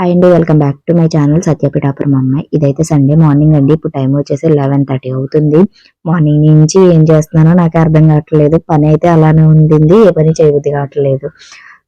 Hi అండి welcome back to my channel సత్యపీఠాపురం అమ్మాయి ఇదైతే సండే మార్నింగ్ అండి. ఇప్పుడు టైం వచ్చేసి లెవెన్ థర్టీ అవుతుంది. మార్నింగ్ నుంచి ఏం చేస్తున్నానో నాకు అర్థం కావట్లేదు. పని అయితే అలానే ఉండింది. ఏ పని చేయబుద్ధి కావట్లేదు.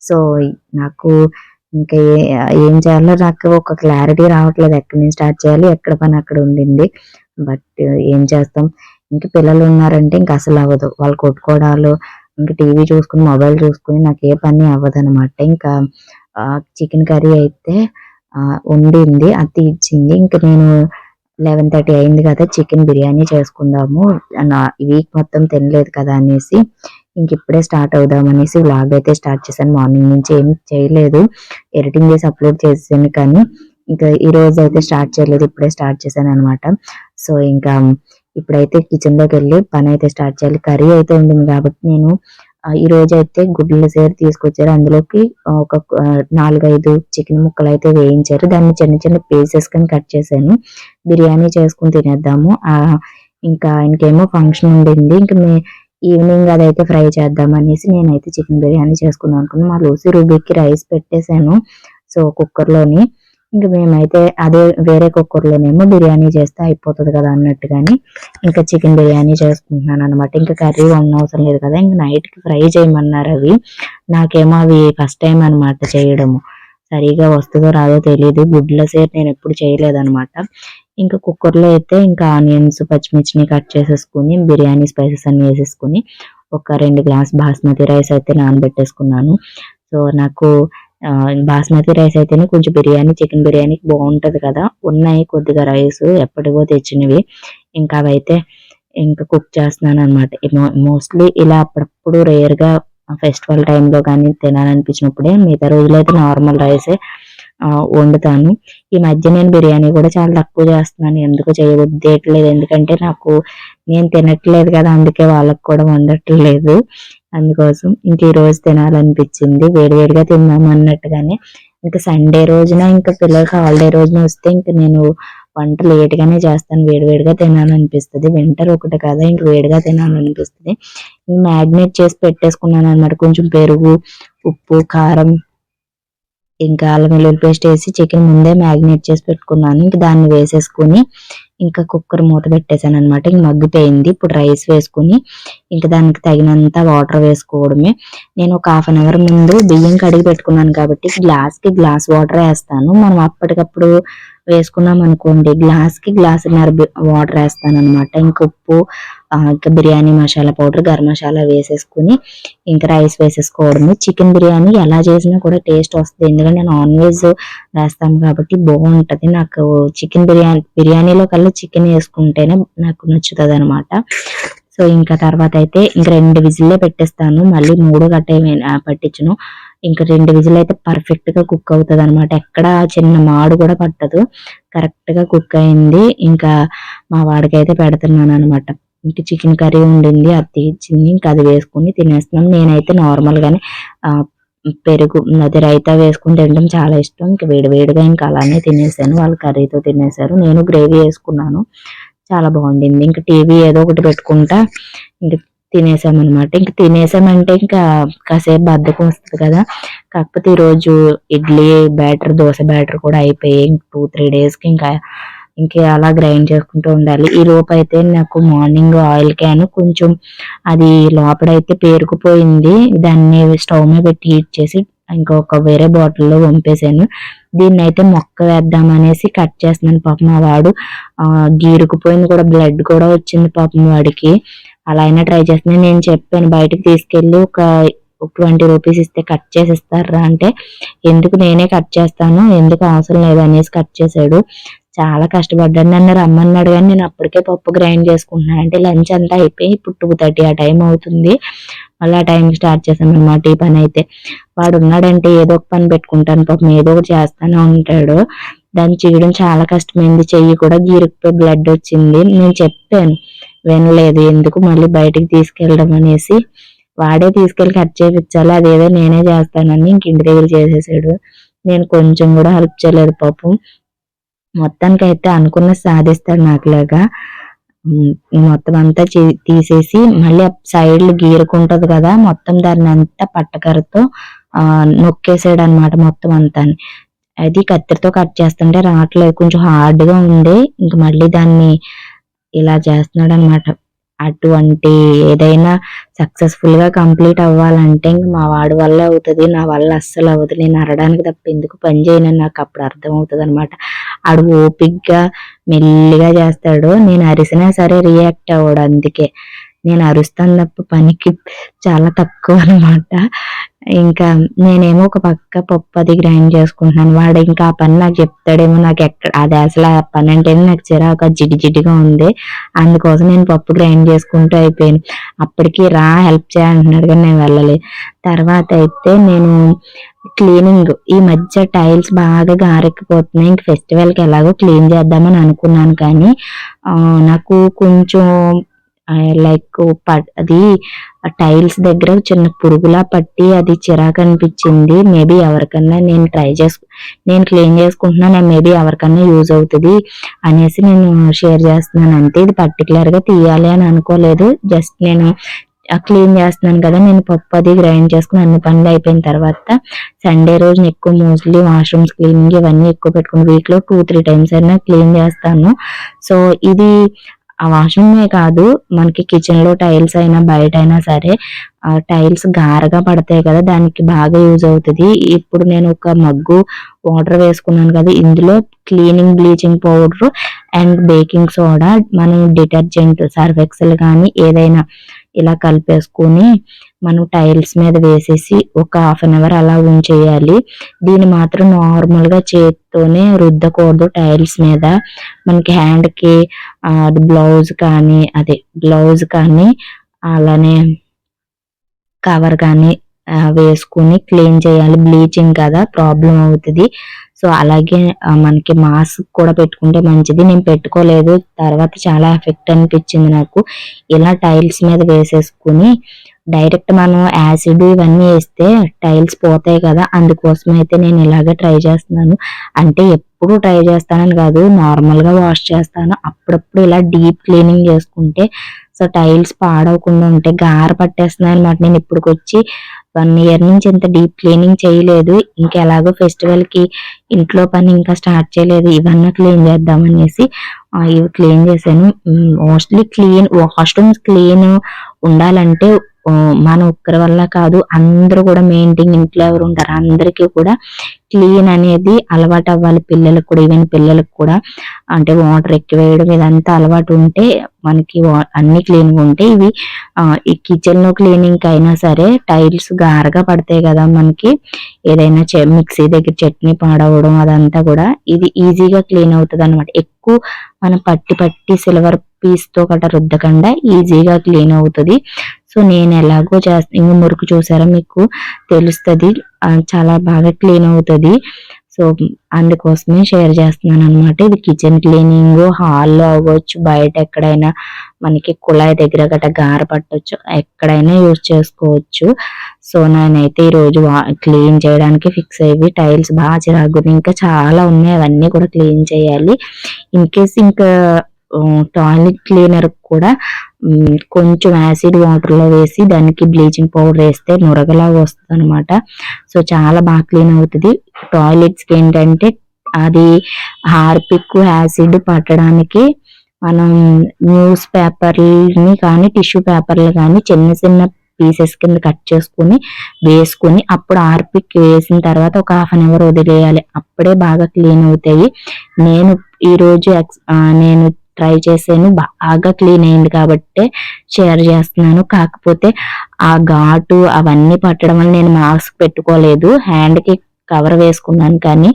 సో నాకు ఇంకా ఏ- ఏం చేయాలో నాకు ఒక క్లారిటీ రావట్లేదు. ఎక్కడి నుంచి స్టార్ట్ చేయాలి ఎక్కడ పని అక్కడ ఉండింది. బట్ ఏం చేస్తాం? ఇంకా పిల్లలు ఉన్నారంటే ఇంకా అసలు అవ్వదు. వాళ్ళు కొట్టుకోవడాలు ఇంకా టీవీ చూసుకుని మొబైల్ చూసుకుని నాకు ఏ పని అవ్వదు అనమాట ఇంకా చికెన్ కర్రీ అయితే ఉండింది వండింది అత్తి ఇచ్చింది. ఇంకా నేను లెవెన్ థర్టీ అయింది కదా చికెన్ బిర్యానీ చేసుకుందాము. వీక్ మొత్తం తినలేదు కదా అనేసి ఇంక ఇప్పుడే స్టార్ట్ అవుదాం అనేసి వ్లాగ్ అయితే స్టార్ట్ చేశాను. మార్నింగ్ నుంచి ఏం చేయలేదు. ఎడిటింగ్ చేసి అప్లోడ్ చేసాను కానీ ఇంకా ఈ రోజు అయితే స్టార్ట్ చేయలేదు. ఇప్పుడే స్టార్ట్ చేశాను అనమాట సో ఇంకా ఇప్పుడైతే కిచెన్లోకి వెళ్ళి పని అయితే స్టార్ట్ చేయాలి. కర్రీ అయితే ఉండింది కాబట్టి నేను ఈ రోజు అయితే గుడ్ల సేరు తీసుకొచ్చారు. అందులోకి ఒక నాలుగైదు చికెన్ ముక్కలు అయితే వేయించారు. దాన్ని చిన్న చిన్న పీసెస్ కింద కట్ చేశాను. బిర్యానీ చేసుకుని తినేద్దాము. ఇంకా ఇంకేమో ఫంక్షన్ ఉండింది. ఇంకా మే ఈవినింగ్ అదైతే ఫ్రై చేద్దాం అనేసి నేనైతే చికెన్ బిర్యానీ చేసుకుందాం అనుకున్నాను మా లూసి రూబీకి రైస్ పెట్టేశాను. సో కుక్కర్లోని ఇంకా మేమైతే అదే వేరే కుక్కర్లోనేమో బిర్యానీ చేస్తే అయిపోతుంది కదా అన్నట్టుగాని ఇంకా చికెన్ బిర్యానీ చేసుకుంటున్నాను అనమాట ఇంకా కర్రీ వండ అవసరం లేదు కదా ఇంకా నైట్కి ఫ్రై చేయమన్నారు అవి. నాకేమో అవి ఫస్ట్ టైం అనమాట చేయడము. సరిగా వస్తుందో రాదో తెలియదు గుడ్ల సేర్ నేను ఎప్పుడు చేయలేదనమాట ఇంకా కుక్కర్లో అయితే ఇంకా ఆనియన్స్ పచ్చిమిర్చిని కట్ చేసేసుకుని బిర్యానీ స్పైసెస్ అన్ని వేసేసుకుని ఒక రెండు గ్లాస్ బాస్మతి రైస్ అయితే నానబెట్టేసుకున్నాను. సో నాకు బాస్మతి రైస్ అయితేనే కొంచెం బిర్యానీ చికెన్ బిర్యానీకి బాగుంటుంది కదా. ఉన్నాయి కొద్దిగా రైస్ ఎప్పటివో తెచ్చినవి. ఇంకా అవైతే ఇంకా కుక్ చేస్తున్నాను అనమాట మోస్ట్లీ ఇలా అప్పుడప్పుడు రేర్గా ఫెస్టివల్ టైంలో కానీ తినాలనిపించినప్పుడే మిగతా రోజులైతే నార్మల్ రైసే వండుతాను. ఈ మధ్య నేను బిర్యానీ కూడా చాలా తక్కువ చేస్తున్నాను. ఎందుకు చేయబుద్ధేయట్లేదు ఎందుకంటే నాకు నేను తినట్లేదు కదా అందుకే వాళ్ళకి కూడా వండట్లేదు అందుకోసం ఇంక ఈ రోజు తినాలనిపించింది. వేడివేడిగా తిన్నాము అన్నట్టుగానే. ఇంకా సండే రోజున ఇంకా పిల్లలకి హాలిడే రోజున వస్తే ఇంకా నేను వంట లేట్గానే చేస్తాను. వేడివేడిగా తినాలనిపిస్తుంది. వింటర్ ఒకటి కదా ఇంక వేడిగా తినాలనిపిస్తుంది. మ్యాగ్నేట్ చేసి పెట్టేసుకున్నాను అనమాట కొంచెం పెరుగు ఉప్పు కారం ఇంకా అల్లం వెల్లుల్లి పేస్ట్ వేసి చికెన్ ముందే మ్యాగ్నేట్ చేసి పెట్టుకున్నాను. ఇంక దాన్ని వేసేసుకుని ఇంకా కుక్కర్ మూత పెట్టేశాను అనమాట ఇంక మగ్గిపోయింది. ఇప్పుడు రైస్ వేసుకుని ఇంకా దానికి తగినంత వాటర్ వేసుకోవడమే. నేను ఒక హాఫ్ అన్ అవర్ ముందు బియ్యం కడిగి పెట్టుకున్నాను కాబట్టి గ్లాస్కి గ్లాస్ వాటర్ వేస్తాను. మనం అప్పటికప్పుడు వేసుకున్నాం అనుకోండి గ్లాస్కి గ్లాస్ వాటర్ వేస్తాను అనమాట ఇంకా ఉప్పు ఇంకా బిర్యానీ మసాలా పౌడర్ గరం మసాలా వేసేసుకుని ఇంకా రైస్ వేసేసుకోవడము. చికెన్ బిర్యానీ ఎలా చేసినా కూడా టేస్ట్ వస్తుంది. ఎందుకంటే నాన్ వెజ్ వేస్తాము కాబట్టి బాగుంటుంది. నాకు చికెన్ బిర్యానీ బిర్యానీలో కల్లా చికెన్ వేసుకుంటేనే నాకు నచ్చుతుంది అనమాట సో ఇంకా తర్వాత అయితే ఇంకా రెండు విజిల్లే పెట్టేస్తాను. మళ్ళీ మూడు గట్టే ఏమీ పట్టించును. ఇంకా రెండు విజిల్ అయితే పర్ఫెక్ట్గా కుక్ అవుతుంది అనమాట ఎక్కడ చిన్న మాడు కూడా పట్టదు. కరెక్ట్గా కుక్ అయింది. ఇంకా మా వాడికి అయితే పెడుతున్నాను అనమాట ఇంకా చికెన్ కర్రీ ఉండింది అది ఇచ్చింది. ఇంకా అది వేసుకుని తినేస్తున్నాం. నేనైతే నార్మల్ గానే ఆ పెరుగు అది రైతా వేసుకుని తినడం చాలా ఇష్టం. ఇంకా వేడివేడిగా ఇంకా అలానే తినేసాను. వాళ్ళు కర్రీతో తినేసారు. నేను గ్రేవీ వేసుకున్నాను. చాలా బాగుండింది. ఇంకా టీవీ ఏదో ఒకటి పెట్టుకుంటా. ఇంకా తినేసామన్నమాట. ఇంకా తినేసామంటే ఇంకా కాసేపు బద్దకం వస్తుంది కదా. కాకపోతే ఈరోజు ఇడ్లీ బ్యాటర్ దోశ బ్యాటర్ కూడా అయిపోయి టూ త్రీ డేస్కి ఇంకా ఇంకా అలా గ్రైండ్ చేసుకుంటూ ఉండాలి. ఈ లోపు అయితే నాకు మార్నింగ్ ఆయిల్ క్యాన్ కొంచెం అది లోపడైతే పేరుకుపోయింది. దాన్ని స్టవ్ మీద పెట్టి హీట్ చేసి ఇంకొక వేరే బాటిల్లో పంపేశాను దీన్ని అయితే మొక్క వేద్దాం అనేసి కట్ చేస్తున్నాను పాపం వాడు. గీరుకుపోయింది కూడా బ్లడ్ కూడా వచ్చింది పాపం వాడికి. అలా అయినా ట్రై చేస్తున్నాను నేను చెప్పాను బయటకు తీసుకెళ్ళి ఒక ట్వంటీ రూపీస్ ఇస్తే కట్ చేసి ఇస్తారా అంటే ఎందుకు నేనే కట్ చేస్తాను? ఎందుకు అవసరం లేదు అనేసి కట్ చేశాడు. చాలా కష్టపడ్డాను నన్ను రమ్మన్నాడు కానీ నేను అప్పటికే పప్పు గ్రైండ్ చేసుకుంటున్నాను. అంటే లంచ్ అంతా అయిపోయి ఇప్పుడు టూ థర్టీ ఆ టైం అవుతుంది. మళ్ళీ ఆ టైంకి స్టార్ట్ చేశాను అనమాట ఈ పని అయితే. వాడు ఉన్నాడంటే ఏదో ఒక పని పెట్టుకుంటాను. పాపం ఏదో ఒకటి చేస్తానే ఉంటాడు. దాన్ని చేయడం చాలా కష్టమైంది. చెయ్యి కూడా గీరుకుపోయి బ్లడ్ వచ్చింది. నేను చెప్పాను. వినలేదు. ఎందుకు మళ్ళీ బయటికి తీసుకెళ్ళడం అనేసి వాడే తీసుకెళ్ళి కట్ చేయించాలి అదేదో నేనే చేస్తానని ఇంక ఇంటి దగ్గర చేసేసాడు. నేను కొంచెం కూడా హెల్ప్ చేయలేదు పాపం. మొత్తానికి అయితే అనుకున్న సాధిస్తాడు నాకులాగా. మొత్తం అంతా తీసేసి మళ్ళీ సైడ్లు గీరుకుంటది కదా మొత్తం దాన్ని అంతా పట్టకరతో ఆ నొక్కేసాడు అనమాట మొత్తం అంతా. అది కత్తిరితో కట్ చేస్తుంటే రావట్లేదు కొంచెం హార్డ్గా ఉంది ఇంక మళ్ళీ దాన్ని ఇలా చేస్తున్నాడు అనమాట అటువంటి ఏదైనా సక్సెస్ఫుల్గా కంప్లీట్ అవ్వాలంటే ఇంక మా వాడి వల్ల అవుతుంది నా వల్ల అస్సలు అవ్వదు. నేను అరడానికి తప్ప ఎందుకు పని చేయను? నాకు అప్పుడు అర్థం అవుతుంది అనమాట ఆడు ఓపిగ్గా మెల్లిగా చేస్తాడు. నేను అరిసినా సరే రియాక్ట్ అవ్వడు అందుకే. నేను అరుస్తాను తప్ప పనికి చాలా తక్కువ అనమాట. ఇంకా నేనేమో ఒక పక్క పప్పు అది గ్రైండ్ చేసుకుంటున్నాను. వాడు ఇంకా ఆ పని నాకు చెప్తాడేమో నాకు ఎక్కడ అది అసలు ఆ పని అంటే నాకు చిరాకు జిడి జిడిగా ఉంది. అందుకోసం నేను పప్పు గ్రైండ్ చేసుకుంటూ అయిపోయాను. అప్పటికి రా హెల్ప్ చేయాలంటున్నాడు కానీ నేను వెళ్ళలేదు. తర్వాత అయితే నేను క్లీనింగ్ ఈ మధ్య టైల్స్ బాగా గారెక్కిపోతున్నాయి. ఇంక ఫెస్టివల్కి ఎలాగో క్లీన్ చేద్దామని అనుకున్నాను కానీ నాకు కొంచెం లైక్ అది టైల్స్ దగ్గర చిన్న పురుగులా పట్టి అది చిరాకు అనిపించింది. మేబీ ఎవరికన్నా నేను ట్రై చేసుకు నేను క్లీన్ చేసుకుంటున్నాను మేబీ ఎవరికన్నా యూజ్ అవుతుంది అనేసి నేను షేర్ చేస్తున్నాను. అంతే ఇది పర్టికులర్గా తీయాలి అని అనుకోలేదు. జస్ట్ నేను క్లీన్ చేస్తున్నాను కదా నేను పప్పు అది గ్రైండ్ చేసుకుని అన్ని పనులు అయిపోయిన తర్వాత సండే రోజున ఎక్కువ మోస్ట్లీ వాష్రూమ్స్ క్లీనింగ్ ఇవన్నీ ఎక్కువ పెట్టుకుని వీక్లో టూ త్రీ టైమ్స్ అయినా క్లీన్ చేస్తాను. సో ఇది ఆ వాష్రూమే కాదు మనకి కిచెన్లో టైల్స్ అయినా బయట అయినా సరే ఆ టైల్స్ గారగా పడతాయి కదా దానికి బాగా యూజ్ అవుతుంది. ఇప్పుడు నేను ఒక మగ్గు వాటర్ వేసుకున్నాను కదా ఇందులో cleaning bleaching powder and baking soda మనం డిటర్జెంట్ సర్ఫెక్సల్ కానీ ఏదైనా ఇలా కలిపేసుకొని మనం టైల్స్ మీద వేసేసి ఒక హాఫ్ అన్ అవర్ అలా ఉంచేయాలి. దీన్ని మాత్రం నార్మల్గా చేతితోనే రుద్దకూడదు టైల్స్ మీద. మనకి హ్యాండ్కి అది బ్లౌజ్ కానీ అదే బ్లౌజ్ కానీ అలానే కవర్ కానీ వేసుకుని క్లీన్ చేయాలి. బ్లీచింగ్ కదా ప్రాబ్లం అవుతుంది. సో అలాగే మనకి మాస్క్ కూడా పెట్టుకుంటే మంచిది. నేను పెట్టుకోలేదు. తర్వాత చాలా ఎఫెక్ట్ అనిపించింది నాకు. ఇలా టైల్స్ మీద వేసేసుకుని డైరెక్ట్ మనం యాసిడ్ ఇవన్నీ వేస్తే టైల్స్ పోతాయి కదా. అందుకోసం అయితే నేను ఇలాగే ట్రై చేస్తున్నాను. అంటే ఎప్పుడు ట్రై చేస్తానని కాదు నార్మల్గా వాష్ చేస్తాను. అప్పుడప్పుడు ఇలా డీప్ క్లీనింగ్ చేసుకుంటే సో టైల్స్ పాడవకుండా ఉంటే గార పట్టేస్తున్నాయి అనమాట నేను ఇప్పటికొచ్చి వన్ ఇయర్ నుంచి ఇంత డీప్ క్లీనింగ్ చేయలేదు. ఇంకా ఎలాగో ఫెస్టివల్కి ఇంట్లో పని ఇంకా స్టార్ట్ చేయలేదు. ఇవన్నీ క్లీన్ చేద్దాం అనేసి ఇవి క్లీన్ చేశాను. మోస్ట్లీ క్లీన్ వాష్రూమ్స్ క్లీన్ ఉండాలంటే మన ఒక్కరి వల్ల కాదు అందరూ కూడా మెయింటైన్ ఇంట్లో ఎవరు ఉంటారు అందరికీ కూడా క్లీన్ అనేది అలవాటు అవ్వాలి. పిల్లలకు కూడా ఈవెన్ పిల్లలకు కూడా. అంటే వాటర్ ఎక్కువ వేయడం ఇదంతా అలవాటు ఉంటే మనకి అన్ని క్లీన్గా ఉంటే ఇవి ఈ కిచెన్లో క్లీనింగ్ అయినా సరే టైల్స్ గారగా పడతాయి కదా మనకి. ఏదైనా మిక్సీ దగ్గర చట్నీ పాడవడం అదంతా కూడా ఇది ఈజీగా క్లీన్ అవుతుంది అనమాట ఎక్కువ మనం పట్టి పట్టి సిల్వర్ పీస్తో గట్రా రుద్దకుండా ఈజీగా క్లీన్ అవుతుంది. సో నేను ఎలాగో చేస్తా ఇంక మురుకు చూసారా మీకు? తెలుస్తుంది. చాలా బాగా క్లీన్ అవుతుంది. సో అందుకోసమే షేర్ చేస్తున్నాను అనమాట ఇది కిచెన్ క్లీనింగ్ హాల్లో అవ్వచ్చు బయట ఎక్కడైనా మనకి కుళాయి దగ్గర గట్ట గార పట్టవచ్చు ఎక్కడైనా యూజ్ చేసుకోవచ్చు. సో నేనైతే ఈ రోజు క్లీన్ చేయడానికి ఫిక్స్ అయ్యి టైల్స్ బాగా చిరాకు ఇంకా చాలా ఉన్నాయి అవన్నీ కూడా క్లీన్ చేయాలి. ఇన్ కేస్ ఇంకా టాయిలెట్ క్లీనర్ కూడా కొంచెం యాసిడ్ వాటర్లో వేసి దానికి బ్లీచింగ్ పౌడర్ వేస్తే నురగలాగా వస్తుంది అనమాట సో చాలా బాగా క్లీన్ అవుతుంది. టాయిలెట్స్కి ఏంటంటే అది హార్పిక్ యాసిడ్ పట్టడానికి మనం న్యూస్ పేపర్ని కానీ టిష్యూ పేపర్లు కానీ చిన్న చిన్న పీసెస్ కింద కట్ చేసుకుని వేసుకుని అప్పుడు ఆర్పిక్ వేసిన తర్వాత ఒక హాఫ్ అన్ అవర్ వదిలేయాలి. అప్పుడే బాగా క్లీన్ అవుతాయి. నేను ఈరోజు ఎక్స్ నేను ట్రై చేసాను. బాగా క్లీన్ అయింది కాబట్టి షేర్ చేస్తున్నాను. కాకపోతే ఆ ఘాటు అవన్నీ పట్టడం వల్ల నేను మాస్క్ పెట్టుకోలేదు. హ్యాండ్కి కవర్ వేసుకున్నాను కానీ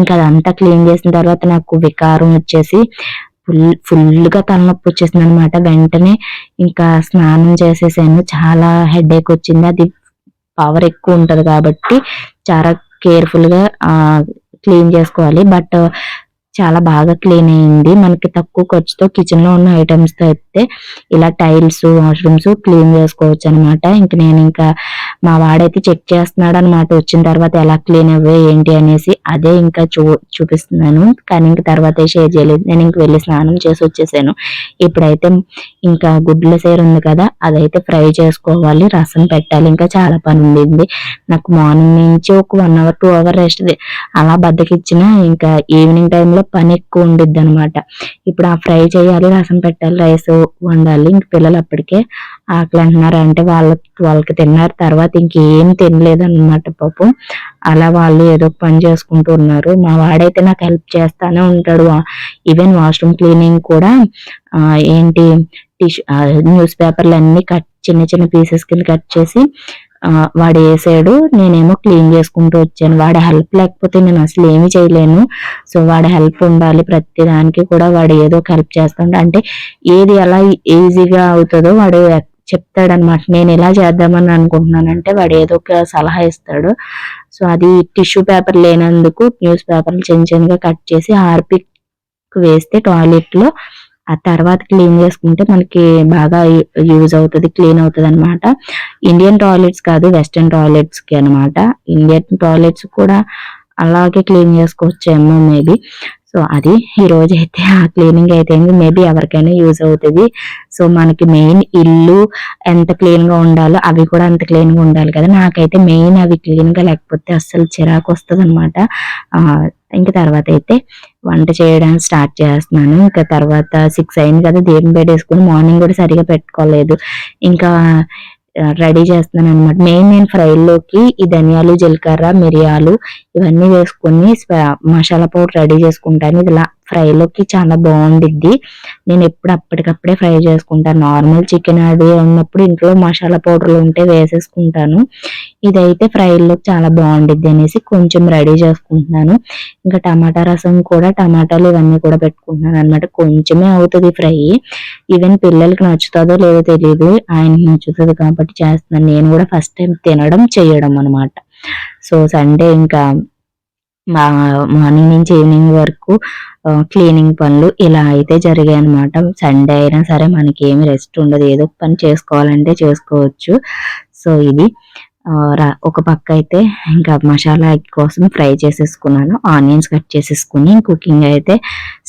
ఇంకా అదంతా క్లీన్ చేసిన తర్వాత నాకు వికారం వచ్చేసి ఫుల్ ఫుల్గా తలనొప్పి వచ్చేసింది అనమాట వెంటనే ఇంకా స్నానం చేసేసాను. చాలా హెడేక్ వచ్చింది. అది పవర్ ఎక్కువ ఉంటుంది కాబట్టి చాలా కేర్ఫుల్గా క్లీన్ చేసుకోవాలి. బట్ చాలా బాగా క్లీన్ అయింది. మనకి తక్కువ ఖర్చుతో కిచెన్లో ఉన్న ఐటమ్స్తో అయితే ఇలా టైల్స్ వాష్రూమ్స్ క్లీన్ చేసుకోవచ్చు అనమాట ఇంక నేను ఇంకా మా వాడైతే చెక్ చేస్తున్నాడు అనమాట వచ్చిన తర్వాత ఎలా క్లీన్ అవ్వే ఏంటి అనేసి అదే ఇంకా చూ చూపిస్తున్నాను. కానీ ఇంక తర్వాత షేర్ చేయలేదు. నేను ఇంక వెళ్ళి స్నానం చేసి వచ్చేసాను. ఇప్పుడైతే ఇంకా గుడ్ల సేర్ ఉంది కదా అదైతే ఫ్రై చేసుకోవాలి రసం పెట్టాలి. ఇంకా చాలా పని ఉండింది. నాకు మార్నింగ్ నుంచి ఒక one hour two hour rest అలా బద్దకిచ్చిన ఇంకా ఈవినింగ్ టైంలో పని ఎక్కువ ఉండిద్ది అనమాట ఇప్పుడు ఆ ఫ్రై చేయాలి రసం పెట్టాలి రైస్ వండాలి. ఇంక పిల్లలు అప్పటికే ఆకలి అంటున్నారు అంటే వాళ్ళ వాళ్ళకి తిన్నారు. తర్వాత ఇంకేం తినలేదు అనమాట పాపం. అలా వాళ్ళు ఏదో ఒక పని చేసుకుంటూ ఉన్నారు. మా వాడైతే నాకు హెల్ప్ చేస్తానే ఉంటాడు. ఈవెన్ వాష్రూమ్ క్లీనింగ్ కూడా ఏంటి టిష్యూ న్యూస్ పేపర్లు అన్ని కట్ చిన్న చిన్న పీసెస్ కింద కట్ చేసి వాడు వేసాడు. నేనేమో క్లీన్ చేసుకుంటూ వచ్చాను. వాడి హెల్ప్ లేకపోతే నేను అసలు ఏమీ చేయలేను. సో వాడి హెల్ప్ ఉండాలి ప్రతి దానికి కూడా. వాడు ఏదో ఒక హెల్ప్ చేస్తాడు. అంటే ఏది ఎలా ఈజీగా అవుతుందో వాడు చెప్తాడనమాట నేను ఎలా చేద్దామని అనుకుంటున్నానంటే వాడు ఏదో ఒక సలహా ఇస్తాడు. సో అది టిష్యూ పేపర్ లేనందుకు న్యూస్ పేపర్లు చిన్న చిన్నగా కట్ చేసి హార్పిక్ వేస్తే టాయిలెట్లో ఆ తర్వాత క్లీన్ చేసుకుంటే మనకి బాగా యూజ్ అవుతుంది క్లీన్ అవుతుంది అనమాట ఇండియన్ టాయిలెట్స్ కాదు వెస్టర్న్ టాయిలెట్స్కి అనమాట ఇండియన్ టాయిలెట్స్ కూడా అలాగే క్లీన్ చేసుకోవచ్చేమో మేబీ సో అది ఈ రోజు అయితే ఆ క్లీనింగ్ అయితే మేబీ ఎవరికైనా యూజ్ అవుతుంది. సో మనకి మెయిన్ ఇల్లు ఎంత క్లీన్గా ఉండాలో అవి కూడా అంత క్లీన్గా ఉండాలి కదా. నాకైతే మెయిన్ అవి క్లీన్గా లేకపోతే అస్సలు చిరాకు వస్తుంది అనమాట ఇంకా తర్వాత అయితే వంట చేయడానికి స్టార్ట్ చేస్తున్నాను. ఇంకా తర్వాత సిక్స్ అయింది కదా దీపం పెట్టేసుకుని మార్నింగ్ కూడా సరిగా పెట్టుకోలేదు. ఇంకా రెడీ చేస్తున్నాను అనమాట మెయిన్ నేను ఫ్రైల్లోకి ఈ ధనియాలు జీలకర్ర మిరియాలు ఇవన్నీ వేసుకొని మసాలా పౌడర్ రెడీ చేసుకుంటాను. ఇదిలా ఫ్రైలోకి చాలా బాగుండిద్ది. నేను ఎప్పుడు అప్పటికప్పుడే ఫ్రై చేసుకుంటాను నార్మల్ చికెన్ అది ఉన్నప్పుడు ఇంట్లో మసాలా పౌడర్లు ఉంటే వేసేసుకుంటాను. ఇదైతే ఫ్రైలోకి చాలా బాగుండిద్ది అనేసి కొంచెం రెడీ చేసుకుంటున్నాను. ఇంకా టమాటా రసం కూడా టమాటాలు ఇవన్నీ కూడా పెట్టుకుంటున్నాను అనమాట కొంచెమే అవుతుంది ఫ్రై. ఈవెన్ పిల్లలకి నచ్చుతుందో లేదో తెలియదు ఆయనకి నచ్చుతుంది కాబట్టి చేస్తున్నాను. నేను కూడా ఫస్ట్ టైం తినడం చేయడం అనమాట సో సండే ఇంకా మార్నింగ్ నుంచి ఈవినింగ్ వరకు క్లీనింగ్ పనులు ఇలా అయితే జరిగాయి అనమాట సండే అయినా సరే మనకి ఏమి రెస్ట్ ఉండదు. ఏదో పని చేసుకోవాలంటే చేసుకోవచ్చు. సో ఇది. ఒక పక్క అయితే ఇంకా మసాలా కోసం ఫ్రై చేసేసుకున్నాను ఆనియన్స్ కట్ చేసేసుకుని కుకింగ్ అయితే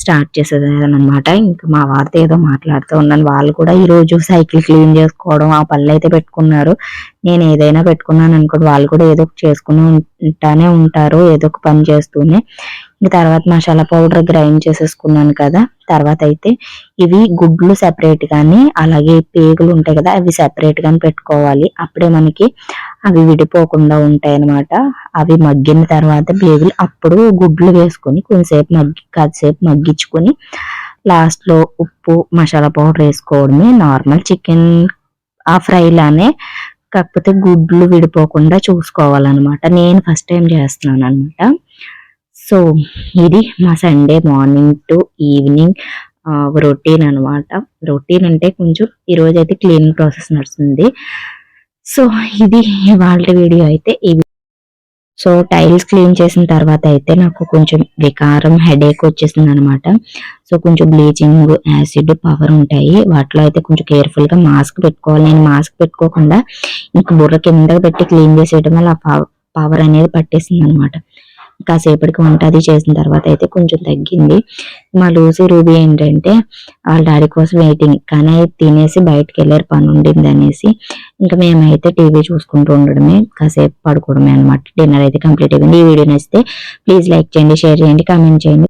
స్టార్ట్ చేసేదాను అనమాట ఇంకా మా వారితో ఏదో మాట్లాడుతూ ఉన్నాను. వాళ్ళు కూడా ఈరోజు సైకిల్ క్లీన్ చేసుకోవడం ఆ పళ్ళు అయితే పెట్టుకున్నారు. నేను ఏదైనా పెట్టుకున్నాను అనుకోండి వాళ్ళు కూడా ఏదో ఒకటి చేసుకుని ఉంటానే ఉంటారు ఏదో ఒక పని చేస్తూనే. ఇంకా తర్వాత మసాలా పౌడర్ గ్రైండ్ చేసేసుకున్నాను కదా. తర్వాత అయితే ఇవి గుడ్లు సెపరేట్ కానీ అలాగే పేగులు ఉంటాయి కదా అవి సెపరేట్ కానీ పెట్టుకోవాలి. అప్పుడే మనకి అవి విడిపోకుండా ఉంటాయి అన్నమాట అవి మగ్గిన తర్వాత బేగులు అప్పుడు గుడ్లు వేసుకొని కొంతసేపు మగ్గి కాసేపు మగ్గించుకొని లాస్ట్లో ఉప్పు మసాలా పౌడర్ వేసుకోవడమే నార్మల్ చికెన్ ఆ ఫ్రైలానే కాకపోతే గుడ్లు విడిపోకుండా చూసుకోవాలన్నమాట. నేను ఫస్ట్ టైం చేస్తున్నాను అనమాట సో ఇది మా Sunday morning to evening routine అనమాట రొటీన్ అంటే కొంచెం ఈరోజు అయితే క్లీనింగ్ ప్రాసెస్ నడుస్తుంది. సో ఇది వాళ్ళ వీడియో అయితే ఇవి సో టైల్స్ క్లీన్ చేసిన తర్వాత అయితే నాకు కొంచెం వికారం హెడేక్ వచ్చేసింది అనమాట సో కొంచెం బ్లీచింగ్ యాసిడ్ పవర్ ఉంటాయి. వాటిలో అయితే కొంచెం కేర్ఫుల్గా మాస్క్ పెట్టుకోవాలి. నేను మాస్క్ పెట్టుకోకుండా ఇంక బుర్ర కింద పెట్టి క్లీన్ చేసేయడం వల్ల పవర్ అనేది పట్టేసింది అనమాట కాసేపటికి వంట అది చేసిన తర్వాత అయితే కొంచెం తగ్గింది. మా లూసీ రూబీ ఏంటంటే వాళ్ళ డాడీ కోసం వెయిటింగ్ కానీ తినేసి బయటకు వెళ్ళారు పని ఉండింది అనేసి. ఇంకా మేమైతే టీవీ చూసుకుంటూ ఉండడమే కాసేపు పడుకోవడమే అనమాట డిన్నర్ అయితే కంప్లీట్ అయిపోయింది. ఈ వీడియో నచ్చితే ప్లీజ్ లైక్ చేయండి షేర్ చేయండి కామెంట్ చేయండి.